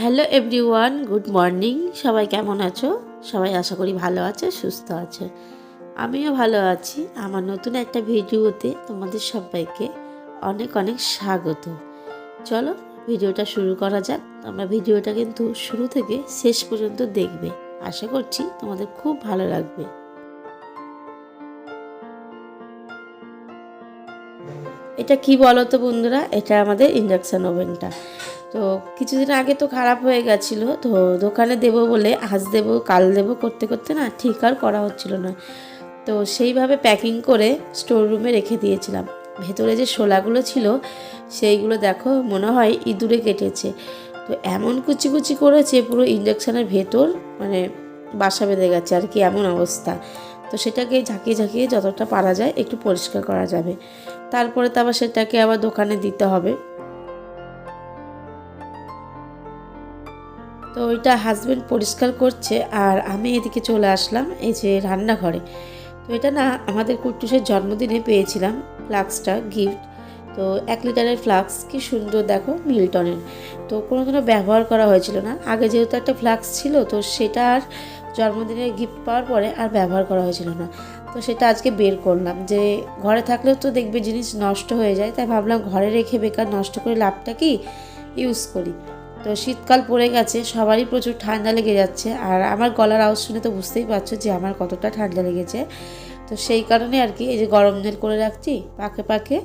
Hello everyone, good morning. সবাই কেমন আছো? সবাই আশা করি ভালো আছে, সুস্থ আছে। আমিও ভালো আছি। আমার নতুন একটা ভিডিওতে তোমাদের সবাইকে অনেক অনেক স্বাগত। চলো ভিডিওটা শুরু করা যাক। তোমরা ভিডিওটা কিন্তু শুরু থেকে শেষ পর্যন্ত দেখবে। আশা করছি তোমাদের খুব ভালো লাগবে। এটা কি বলো তো বন্ধুরা? এটা আমাদের ইন্ডাকশান ওভেনটা তো কিছুদিন আগে তো খারাপ হয়ে গেছিল, তো দোকানে দেবো বলে, আজ দেবো, কাল দেবো করতে করতে না ঠিক আর করা হচ্ছিল না। তো সেইভাবে প্যাকিং করে স্টোর রুমে রেখে দিয়েছিলাম। ভেতরে যে শোলাগুলো ছিল, সেইগুলো দেখো মনে হয় ইঁদুরে কেটেছে। তো এমন কুচি কুচি করেছে, পুরো ইন্ডাকশানের ভেতর মানে বাসা বেঁধে গেছে, আর কি এমন অবস্থা। তো সেটাকে ঝাঁকিয়ে ঝাঁকিয়ে যতটা পারা যায় একটু পরিষ্কার করা যাবে। তারপরে তো আবার সেটাকে আবার দোকানে দিতে হবে। তো ওইটা হাজব্যান্ড পরিষ্কার করছে আর আমি এদিকে চলে আসলাম, এই যে রান্নাঘরে। তো এটা না আমাদের কুট্টুসের জন্মদিনে পেয়েছিলাম ফ্লাক্সটা গিফট তো এক লিটারের ফ্লাক্স কি সুন্দর দেখো মিল্টনের। তো কোনো কোনো ব্যবহার করা হয়েছিল না। আগে যেহেতু একটা ফ্লাক্স ছিল, তো সেটা আর জন্মদিনে গিফট পাওয়ার পরে আর ব্যবহার করা হয়েছিল না। তো সেটা আজকে বের করলাম। যে ঘরে থাকলেও তো দেখবে জিনিস নষ্ট হয়ে যায়, তাই ভাবলাম ঘরে রেখে বেকার নষ্ট করে লাভটা কি? ইউজ করি। তো শীতকাল পড়ে গেছে, সবারই প্রচুর ঠান্ডা লেগে যাচ্ছে। আর আমার গলার আওয়াজ শুনে তো বুঝতেই পারছ যে আমার কতটা ঠান্ডা লেগেছে। তো সেই কারণে আর কি, এই যে গরম জল করে রাখছি, পাকে পাকে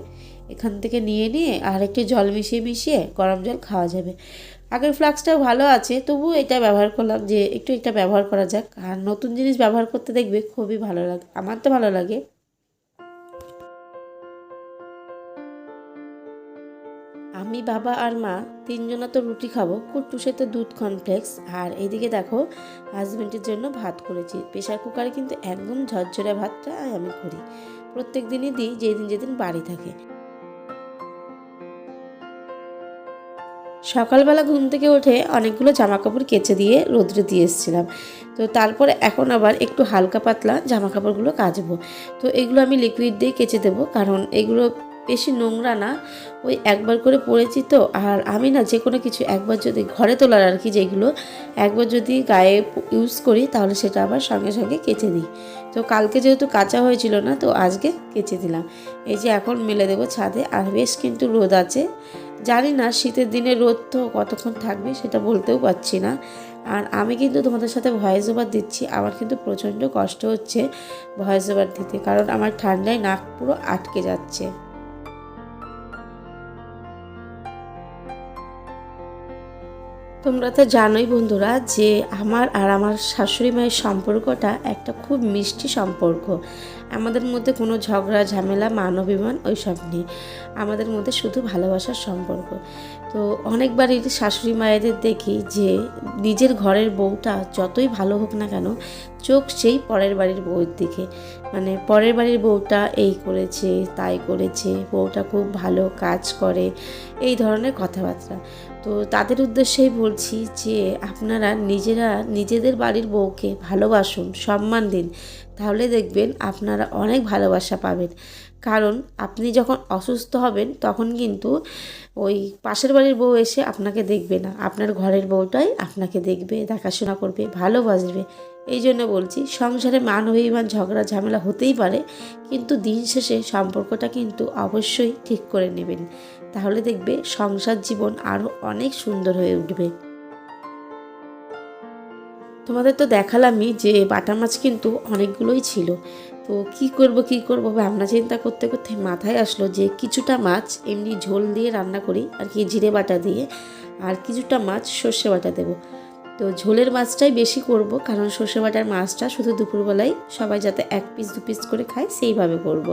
এখান থেকে নিয়ে নিয়ে আর একটু জল মিশিয়ে মিশিয়ে গরম জল খাওয়া যাবে। আগের ফ্লাক্সটাও ভালো আছে তবু এটা ব্যবহার করলাম যে একটু এটা ব্যবহার করা যাক। আর নতুন জিনিস ব্যবহার করতে দেখবে খুবই ভালো লাগে, আমার তো ভালো লাগে। আমি, বাবা আর মা, তিনজনা তো রুটি খাব। কুট্টুসে তো দুধ কর্নফ্লেক্স আর এইদিকে দেখো হাজব্যান্ডের জন্য ভাত করেছি। প্রেশার কুকারে কিন্তু একদম ঝরঝরে ভাতটা আমি করি। প্রত্যেক দিনই দিই, যেদিন যেদিন বাড়ি থাকে। সকালবেলা ঘুম থেকে উঠে অনেকগুলো জামা কাপড় কেচে দিয়ে রোদ্রে দিয়ে এসেছিলাম। তো তারপরে এখন আবার একটু হালকা পাতলা জামা কাপড়গুলো কাচবো। তো এগুলো আমি লিকুইড দিয়ে কেচে দেবো। কারণ এগুলো বেশি নোংরা না, ওই একবার করে পড়েছি তো। আর আমি না যে কোনো কিছু একবার যদি ঘরে তোলার আর কি যেগুলো, একবার যদি গায়ে ইউজ করি তাহলে সেটা আবার সঙ্গে সঙ্গে কেচে দিই তো কালকে যেহেতু কাঁচা হয়েছিল না, তো আজকে কেচে দিলাম। এই যে এখন মেলে দেবো ছাদে, আর বেশ কিন্তু রোদ আছে। জানি না শীতের দিনে রোদ তো কতক্ষণ থাকবে সেটা বলতেও পারছি না। আর আমি কিন্তু তোমাদের সাথে ভয়েস ওভার দিচ্ছি, আমার কিন্তু প্রচণ্ড কষ্ট হচ্ছে ভয়েস ওভার দিতে, কারণ আমার ঠান্ডায় নাক পুরো আটকে যাচ্ছে। তোমরা তো জানোই বন্ধুরা যে আমার আর আমার শাশুড়ি মায়ের সম্পর্কটা একটা খুব মিষ্টি সম্পর্ক। আমাদের মধ্যে কোনো ঝগড়া, ঝামেলা মানবিমান ওইসব নেই। আমাদের মধ্যে শুধু ভালোবাসার সম্পর্ক। তো অনেকবারই শাশুড়ি মায়েদের দেখি যে নিজের ঘরের বউটা যতই ভালো হোক না কেন, চোখ সেই পরের বাড়ির বউয়ের দিকে। মানে পরের বাড়ির বউটা এই করেছে, তাই করেছে, বউটা খুব ভালো কাজ করে, এই ধরনের কথাবার্তা। তো তাদের উদ্দেশ্যেই বলছি যে আপনারা নিজেরা নিজেদের বাড়ির বউকে ভালোবাসুন, সম্মান দিন। তাহলে দেখবেন আপনারা অনেক ভালোবাসা পাবেন। কারণ আপনি যখন অসুস্থ হবেন, তখন কিন্তু ওই পাশের বাড়ির বউ এসে আপনাকে দেখবে না। আপনার ঘরের বউটাই আপনাকে দেখবে, দেখাশোনা করবে, ভালোবাসবে। এই জন্য বলছি, সংসারে মান অভিমান ঝগড়া, ঝামেলা হতেই পারে, কিন্তু দিন শেষে সম্পর্কটা কিন্তু অবশ্যই ঠিক করে নেবেন। তাহলে দেখবে সংসার জীবন আরও অনেক সুন্দর হয়ে উঠবে। তোমাদের তো দেখালামই যে বাটা মাছ কিন্তু অনেকগুলোই ছিল। তো কি করব কি করব ভাবনা চিন্তা করতে করতে মাথায় আসলো যে কিছুটা মাছ এমনি ঝোল দিয়ে রান্না করি, আর কি জিরে বাটা দিয়ে, আর কিছুটা মাছ সর্ষে বাটা দেবো। তো ঝোলের মাছটাই বেশি করব, কারণ সর্ষে বাটার মাছটা শুধু দুপুরবেলায় সবাই যাতে এক পিস দু পিস করে খায়, সেইভাবে করব।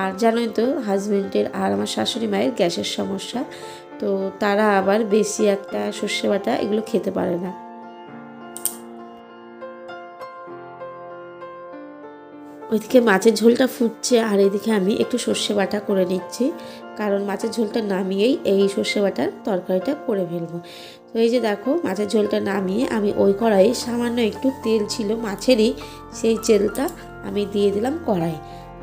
আর জানোই তো হাজব্যান্ডের আর আমার শাশুড়ি মায়ের গ্যাসের সমস্যা, তো তারা আবার বেশি একটা সর্ষে বাটা এগুলো খেতে পারে না ওইদিকে মাছের ঝোলটা ফুটছে, আর এদিকে আমি একটু সর্ষে বাটা করে নিচ্ছি কারণ মাছের ঝোলটা নামিয়েই এই সর্ষে বাটার তরকারিটা করে ফেলব। তো এই যে দেখো, মাছের ঝোলটা নামিয়ে আমি ওই কড়াইয়ে সামান্য একটু তেল ছিল, মাছেরই সেই তেলটা আমি দিয়ে দিলাম কড়াই।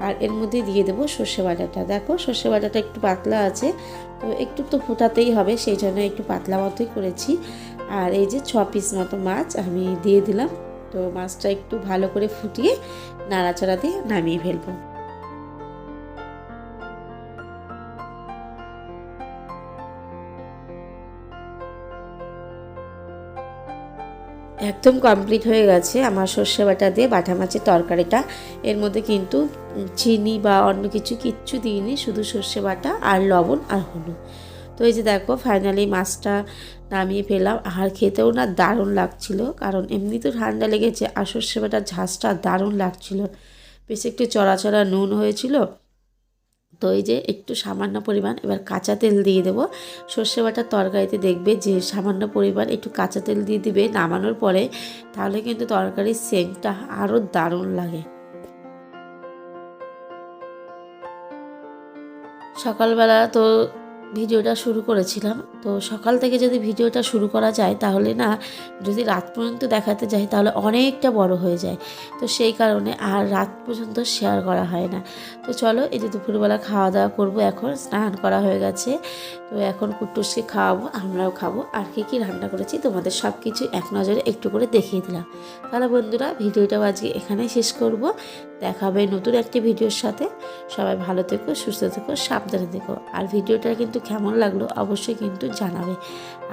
আর এর মধ্যে দিয়ে দেবো সর্ষে বাটাটা। দেখো, সর্ষে বাটাটা একটু পাতলা আছে, তো একটু তো ফোটাতেই হবে, সেই জন্য একটু পাতলা মতোই করেছি। আর এই যে ছ পিস মতো মাছ আমি দিয়ে দিলাম, তো মাছটা একটু ভালো করে ফুটিয়ে নাড়াচাড়া দিয়ে নামিয়ে ফেলব। একদম কমপ্লিট হয়ে গেছে আমার সর্ষে বাটা দিয়ে বাটা মাছের তরকারিটা। এর মধ্যে কিন্তু চিনি বা অন্য কিছু কিচ্ছু দিইনি, শুধু সর্ষে বাটা আর লবণ আর হলুদ। তো এই যে দেখো ফাইনালি মাছটা নামিয়ে ফেলাম। আর খেতেও না দারুণ লাগছিল, কারণ এমনি তো ঠান্ডা লেগেছে, আর সর্ষে বাটার ঝাঁসটা দারুণ লাগছিল। বেশ একটু চড়া চড়া নুন হয়েছিল তো এই যে একটু সামান্য পরিমাণ, এবার কাঁচা তেল দিয়ে দেবো। সর্ষে বাটার তরকারিতে দেখবে যে সামান্য পরিমাণ একটু কাঁচা তেল দিয়ে দিবে নামানোর পরে, তাহলে কিন্তু তরকারির সেন্টটা আরও দারুণ লাগে। সকালবেলা তো ভিডিওটা শুরু করেছিলাম। তো সকাল থেকে যদি ভিডিওটা শুরু করা যায়, তাহলে না, যদি রাত পর্যন্ত দেখাতে যাই, তাহলে অনেকটা বড় হয়ে যায়। তো সেই কারণে আর রাত পর্যন্ত শেয়ার করা হয় না। তো চলো, এই যে দুপুরবেলা খাওয়া দাওয়া করব এখন, স্নান করা হয়ে গেছে। তো এখন কুট্টুসকে খাওয়াবো, আমরাও খাব। আর কী কী রান্না করেছি, তোমাদের সব কিছু এক নজরে একটু করে দেখিয়ে দিলাম। তাহলে বন্ধুরা, ভিডিওটাও আজকে এখানেই শেষ করব। দেখা হবে নতুন একটি ভিডিওর সাথে। সবাই ভালো থেকো, সুস্থ থেকো, সাবধানে থেকো। আর ভিডিওটা কিন্তু কেমন লাগল অবশ্যই কিন্তু জানাবে।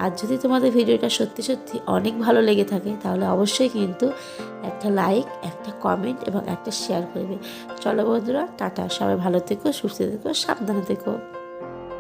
আর যদি তোমাদের ভিডিওটা সত্যি সত্যি অনেক ভালো লেগে থাকে, তাহলে অবশ্যই কিন্তু একটা লাইক, একটা কমেন্ট এবং একটা শেয়ার করবে। চলো বন্ধুরা, টাটা। সবাই ভালো থেকো, সুস্থ থেকো, সাবধানে থেকো।